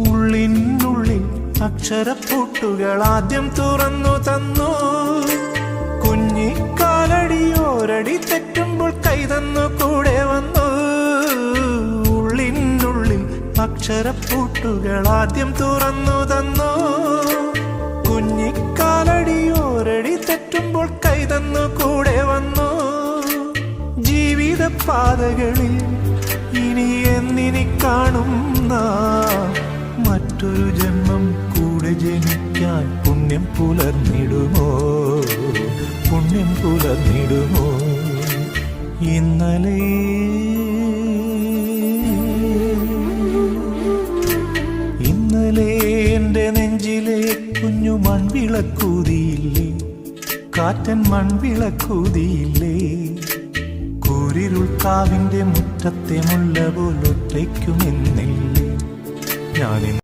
ഉള്ളിനുള്ളിൽ അക്ഷരപ്പൂട്ടുകൾ ആദ്യം തുറന്നു തന്നു. കുഞ്ഞിക്കാലടിയോരടി തെറ്റുമ്പോൾ കൈതന്നു കൂടെ വന്നു. ഉള്ളിനുള്ളിൽ അക്ഷരപ്പൂട്ടുകൾ ആദ്യം തുറന്നു തന്നു. കുഞ്ഞിക്കാലടിയോരടി തെറ്റുമ്പോൾ കൈതന്നു കൂടെ വന്നു. ജീവിത പാതകളിൽ ഇനി എന്നിനി കാണും നാം. മറ്റൊരു ജന്മം കൂടെ ജനിക്കാൻ പുണ്യം പുലർന്നിടുമോ? പുണ്യം പുലർന്നിടുമോ? ഇന്നലെ ഇന്നലെ എന്റെ നെഞ്ചിലെ കുഞ്ഞു മൺവിളക്കൂതിയില്ലേ? കാറ്റൻ മൺവിളക്കൂതിയില്ലേ? കൂരിരുൾ കാവിന്റെ മുറ്റത്തെ മുല്ല പോലൊറ്റയ്ക്കുമെന്നില്ലേ ഞാനിന്ന്